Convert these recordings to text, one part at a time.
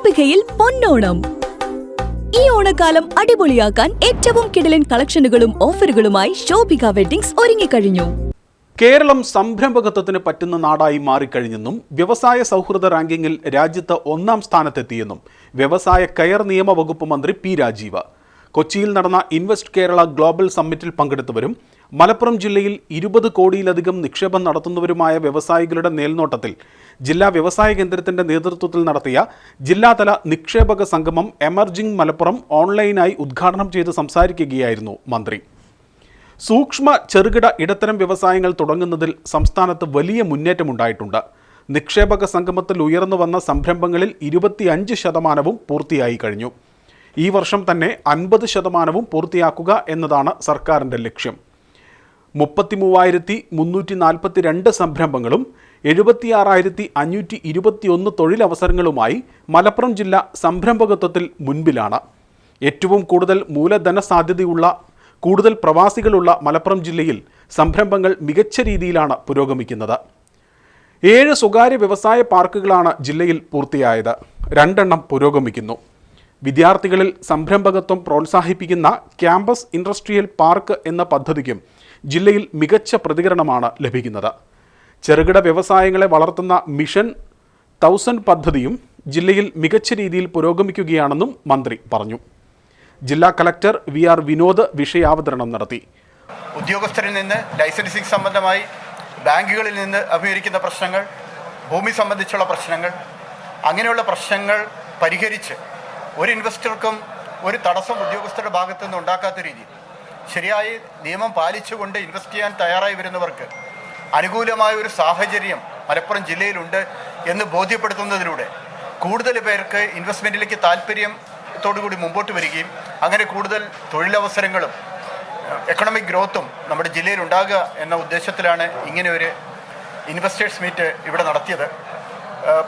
ശോഭികയിൽ പൊന്നോണം. ഈ ഓണക്കാലം അടിപൊളിയാക്കാൻ ഏറ്റവും കിടലൻ കളക്ഷനുകളും ഓഫറുകളുമായി ശോഭിക വെഡിങ്സ് ഒരുങ്ങിക്കഴിഞ്ഞു. കേരളം സംരംഭകത്വത്തിന് പറ്റുന്ന നാടായി മാറിക്കഴിഞ്ഞെന്നും വ്യവസായ സൗഹൃദ റാങ്കിങ്ങിൽ രാജ്യത്ത് ഒന്നാം സ്ഥാനത്തെത്തിയെന്നും വ്യവസായ കയർ നിയമ വകുപ്പ് മന്ത്രി പി രാജീവ്. കൊച്ചിയിൽ നടന്ന ഇൻവെസ്റ്റ് കേരള ഗ്ലോബൽ സമ്മിറ്റിൽ പങ്കെടുത്തവരും മലപ്പുറം ജില്ലയിൽ ഇരുപത് കോടിയിലധികം നിക്ഷേപം നടത്തുന്നവരുമായ വ്യവസായികളുടെ മേൽനോട്ടത്തിൽ ജില്ലാ വ്യവസായ കേന്ദ്രത്തിന്റെ നേതൃത്വത്തിൽ നടത്തിയ ജില്ലാതല നിക്ഷേപക സംഗമം എമർജിംഗ് മലപ്പുറം ഓൺലൈനായി ഉദ്ഘാടനം ചെയ്ത് സംസാരിക്കുകയായിരുന്നു മന്ത്രി. സൂക്ഷ്മ ചെറുകിട ഇടത്തരം വ്യവസായങ്ങൾ തുടങ്ങുന്നതിൽ സംസ്ഥാനത്ത് വലിയ മുന്നേറ്റമുണ്ടായിട്ടുണ്ട്. നിക്ഷേപക സംഗമത്തിൽ ഉയർന്നു വന്ന സംരംഭങ്ങളിൽ ഇരുപത്തിയഞ്ച് ശതമാനവും പൂർത്തിയായി കഴിഞ്ഞു. ഈ വർഷം തന്നെ അൻപത് ശതമാനവും പൂർത്തിയാക്കുക എന്നതാണ് സർക്കാരിന്റെ ലക്ഷ്യം. മുപ്പത്തി മൂവായിരത്തി മുന്നൂറ്റി നാൽപ്പത്തി രണ്ട് സംരംഭങ്ങളും എഴുപത്തിയാറായിരത്തി അഞ്ഞൂറ്റി ഇരുപത്തിയൊന്ന് തൊഴിലവസരങ്ങളുമായി മലപ്പുറം ജില്ല സംരംഭകത്വത്തിൽ മുൻപിലാണ്. ഏറ്റവും കൂടുതൽ മൂലധന സാധ്യതയുള്ള കൂടുതൽ പ്രവാസികളുള്ള മലപ്പുറം ജില്ലയിൽ സംരംഭങ്ങൾ മികച്ച രീതിയിലാണ് പുരോഗമിക്കുന്നത്. ഏഴ് സ്വകാര്യ വ്യവസായ പാർക്കുകളാണ് ജില്ലയിൽ പൂർത്തിയായത്. രണ്ടെണ്ണം പുരോഗമിക്കുന്നു. വിദ്യാർത്ഥികളിൽ സംരംഭകത്വം പ്രോത്സാഹിപ്പിക്കുന്ന ക്യാമ്പസ് ഇൻഡസ്ട്രിയൽ പാർക്ക് എന്ന പദ്ധതിക്കും ജില്ലയിൽ മികച്ച പ്രതികരണമാണ് ലഭിക്കുന്നത്. ചെറുകിട വ്യവസായങ്ങളെ വളർത്തുന്ന മിഷൻ തൗസൻഡ് പദ്ധതിയും ജില്ലയിൽ മികച്ച രീതിയിൽ പുരോഗമിക്കുകയാണെന്നും മന്ത്രി പറഞ്ഞു. ജില്ലാ കലക്ടർ വി ആർ വിനോദ് വിഷയാവതരണം നടത്തി. ഉദ്യോഗസ്ഥരിൽ നിന്ന് ലൈസൻസിംഗ് സംബന്ധമായി ബാങ്കുകളിൽ നിന്ന് അഭിമുഖീകരിക്കുന്ന പ്രശ്നങ്ങൾ ഭൂമി സംബന്ധിച്ചുള്ള പ്രശ്നങ്ങൾ അങ്ങനെയുള്ള പ്രശ്നങ്ങൾ പരിഹരിച്ച് ഒരു ഇൻവെസ്റ്റർക്കും ഒരു തടസ്സം ഉദ്യോഗസ്ഥരുടെ ഭാഗത്തു നിന്ന് ഉണ്ടാക്കാത്ത രീതിയിൽ ശരിയായി നിയമം പാലിച്ചുകൊണ്ട് ഇൻവെസ്റ്റ് ചെയ്യാൻ തയ്യാറായി വരുന്നവർക്ക് അനുകൂലമായ ഒരു സാഹചര്യം മലപ്പുറം ജില്ലയിലുണ്ട് എന്ന് ബോധ്യപ്പെടുത്തുന്നതിലൂടെ കൂടുതൽ പേർക്ക് ഇൻവെസ്റ്റ്മെന്റിലേക്ക് താല്പര്യത്തോടുകൂടി മുമ്പോട്ട് വരികയും അങ്ങനെ കൂടുതൽ തൊഴിലവസരങ്ങളും എക്കണോമിക് ഗ്രോത്തും നമ്മുടെ ജില്ലയിൽ ഉണ്ടാകുക എന്ന ഉദ്ദേശത്തിലാണ് ഇങ്ങനെ ഒരു ഇൻവെസ്റ്റേഴ്സ് മീറ്റ് ഇവിടെ നടത്തിയത്.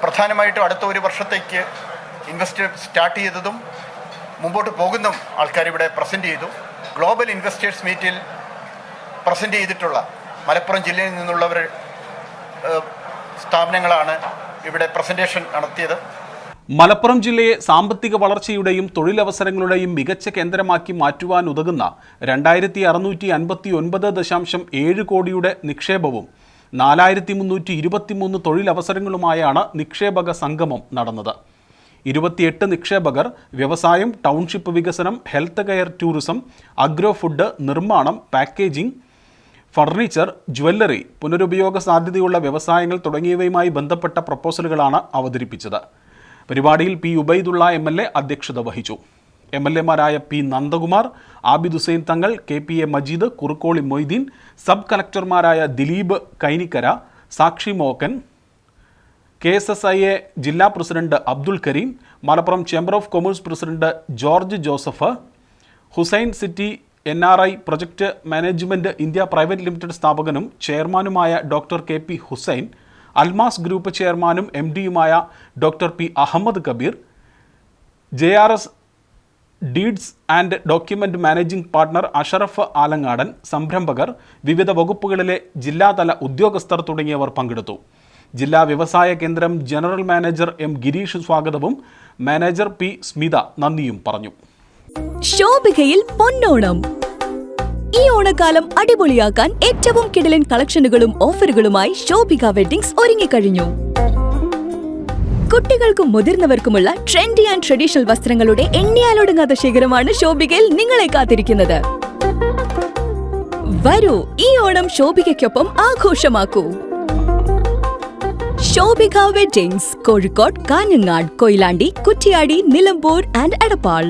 പ്രധാനമായിട്ടും അടുത്ത ഒരു വർഷത്തേക്ക് ഇൻവെസ്റ്റ് സ്റ്റാർട്ട് ചെയ്തതും മുമ്പോട്ട് പോകുന്നതും ആൾക്കാർ ഇവിടെ പ്രസന്റ് ചെയ്തു. ഗ്ലോബൽ ഇൻവെസ്റ്റേഴ്സ് മീറ്റിൽ പ്രസന്റ് ചെയ്തിട്ടുള്ള മലപ്പുറം ജില്ലയിൽ നിന്നുള്ളവർ സ്ഥാപനങ്ങളാണ് ഇവിടെ പ്രസന്റേഷൻ നടത്തിയത്. മലപ്പുറം ജില്ലയെ സാമ്പത്തിക വളർച്ചയുടെയും തൊഴിലവസരങ്ങളുടെയും മികച്ച കേന്ദ്രമാക്കി മാറ്റുവാൻ ഉതകുന്ന രണ്ടായിരത്തി അറുന്നൂറ്റി അൻപത്തി ഒൻപത് ദശാംശം ഏഴ് കോടിയുടെ നിക്ഷേപവും നാലായിരത്തി മുന്നൂറ്റി ഇരുപത്തിമൂന്ന് തൊഴിലവസരങ്ങളുമായാണ് നിക്ഷേപക സംഗമം നടന്നത്. ഇരുപത്തിയെട്ട് നിക്ഷേപകർ വ്യവസായം ടൗൺഷിപ്പ് വികസനം health care tourism agro food നിർമ്മാണം പാക്കേജിംഗ് ഫർണിച്ചർ ജ്വല്ലറി പുനരുപയോഗ സാധ്യതയുള്ള വ്യവസായങ്ങൾ തുടങ്ങിയവയുമായി ബന്ധപ്പെട്ട പ്രപ്പോസലുകളാണ് അവതരിപ്പിച്ചത്. പരിപാടിയിൽ P Ubaidullah M L A അധ്യക്ഷത വഹിച്ചു. M L എമാരായ P Nandakumar Abid Hussain Thangal K P A Majeed Kurukkoli Moideen sub കളക്ടർമാരായ Dileep Kainikkara Sakshi Mokkan K S S I A ജില്ലാ president Abdul Kareem Malappuram chamber of commerce president George Joseph Hussain city N R I project management India private limited സ്ഥാപകനും ചെയർമാനുമായ doctor K P Hussain Almas group ചെയർമാനും M ഡിയുമായ doctor P Ahammed Kabeer J R S deeds and document managing partner Ashraf Alangadan സംരംഭകർ വിവിധ വകുപ്പുകളിലെ ജില്ലാതല ഉദ്യോഗസ്ഥർ തുടങ്ങിയവർ പങ്കെടുത്തു. ജില്ലാ വ്യവസായ കേന്ദ്രം ജനറൽ മാനേജർ എം ഗിരീഷ് സ്വാഗതവും മാനേജർ പി സ്മിത നന്ദിയും പറഞ്ഞു. ശോഭികയിൽ പൊന്നോണം. ഈ ഓണക്കാലം അടിപൊളിയാക്കാൻ ഏറ്റവും കിടലൻ കളക്ഷനുകളും ഓഫറുകളുമായി ശോഭിക വെഡിങ്സ് ഒരുങ്ങിക്കഴിഞ്ഞു. കുട്ടികൾക്കും മുതിർന്നവർക്കുമുള്ള ട്രെൻഡി ആൻഡ് ട്രഡീഷണൽ വസ്ത്രങ്ങളുടെ എണ്ണിയാലൊടുങ്ങാത്ത ശേഖരമാണ് ശോഭികയിൽ നിങ്ങളെ കാത്തിരിക്കുന്നത്. വരൂ ഈ ഓണം ശോഭികയ്ക്കൊപ്പം ആഘോഷമാക്കൂ. Shobhika weddings Kozhikode Kanhangad Koyilandy Kuttiady Nilambur and Edappal.